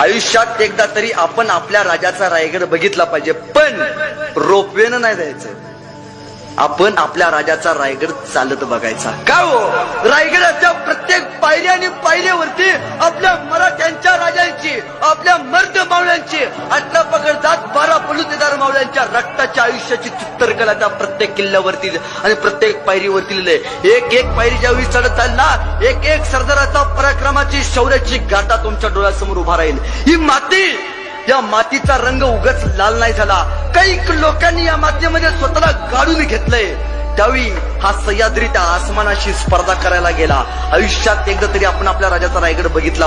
आयुष्यात एकदा तरी आपण आपल्या राजाचा रायगड बघितला पाहिजे. पण रोपवेनं नाही जायचं. आपण आपल्या राजाचा रायगड चालत बघायचा. का हो? रायगडाच्या प्रत्येक पायऱ्या आणि पायऱ्यावरती आपल्या मराठ्यांच्या राजांची आपल्या मर्द मावळ्यांची अठरा पकड जात बारा रक्ताच्या आयुष्याची चित्रकला त्या प्रत्येक किल्ल्यावरती आणि प्रत्येक पायरीवरती लिहिलंय. एक एक पायरी ज्यावेळी चढत जाईल ना एक एक सरदाराचा पराक्रमाची शौर्याची गाथा तुमच्या डोळ्यासमोर उभा राहील. ही माती या मातीचा रंग उगच लाल नाही झाला. काही लोकांनी या मातीमध्ये स्वतःला गाडून घेतलंय. त्यावेळी हा सह्याद्री त्या आसमानाशी स्पर्धा करायला गेला. आयुष्यात एकदा तरी आपण आपल्या राजाचा रायगड बघितला.